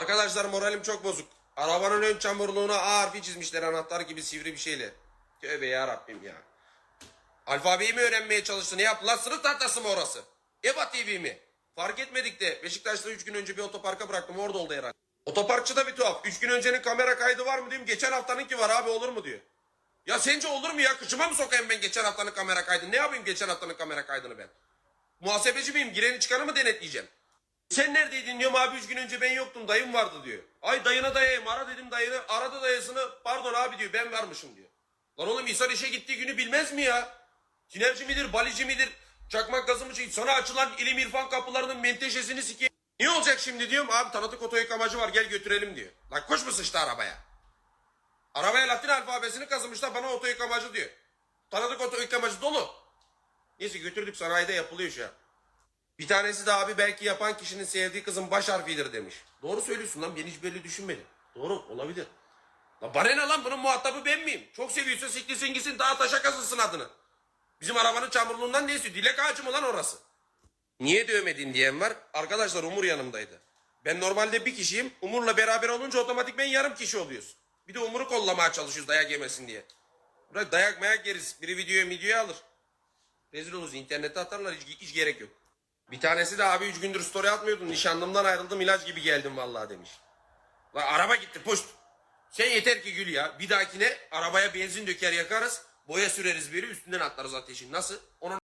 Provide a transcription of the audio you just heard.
Arkadaşlar moralim çok bozuk. Arabanın ön çamurluğuna A harfi çizmişler anahtar gibi sivri bir şeyle. Tövbe ya Rabbim ya. Alfabeyi mi öğrenmeye çalıştı? Ne yaptı lan? Sınıf tahtası mı orası? EBA TV mi? Fark etmedik de Beşiktaş'ta 3 gün önce bir otoparka bıraktım. Orada oldu herhalde. Otoparkçı da bir tuhaf. 3 gün öncenin kamera kaydı var mı diyeyim. Geçen haftanınki var abi olur mu diyor. Ya sence olur mu ya? Kıçıma mı sokayım ben geçen haftanın kamera kaydını? Ne yapayım geçen haftanın kamera kaydını ben? Muhasebeci miyim? Gireni çıkanı mı denetleyeceğim? Sen neredeydin diyorum abi 3 gün önce ben yoktum dayım vardı diyor. Ay dayına dayayım ara dedim dayını aradı dayısını pardon abi diyor ben varmışım diyor. Lan oğlum insan işe gittiği günü bilmez mi ya? Tinerci midir balici midir çakmak gazı mı sana açılan ilim irfan kapılarının menteşesini sikeyim. Ne olacak şimdi diyorum abi tanıdık oto yıkamacı var gel götürelim diyor. Lan kuş mu sıçtı arabaya? Arabaya Latin alfabesini kazımışlar bana oto yıkamacı diyor. Tanıdık oto yıkamacı dolu. Neyse götürdük sanayide yapılıyor şu an. Bir tanesi de abi belki yapan kişinin sevdiği kızın baş harfidir demiş. Doğru söylüyorsun lan ben hiç böyle düşünmedim. Doğru olabilir. Lan bana ne lan bunun muhatabı ben miyim? Çok seviyorsa siktirsin gitsin daha taşa kazısın adını. Bizim arabanın çamurluğundan ne istiyor? Dilek ağacı mı lan orası? Niye dövmedin diyen var. Arkadaşlar Umur yanımdaydı. Ben normalde bir kişiyim. Umur'la beraber olunca otomatikmen yarım kişi oluyoruz. Bir de Umur'u kollamaya çalışıyoruz dayak yemesin diye. Buraya dayak mayak yeriz. Biri videoya videoya alır. Rezil oluruz. internete atarlar. Hiç, hiç gerek yok. Bir tanesi de abi 3 gündür story atmıyordun. Nişanlımdan ayrıldım ilaç gibi geldim vallahi demiş. Lan araba gitti puşt. Sen yeter ki gül ya. Bir dahakine arabaya benzin döker yakarız. Boya süreriz biri üstünden atlarız ateşin. Nasıl? Onun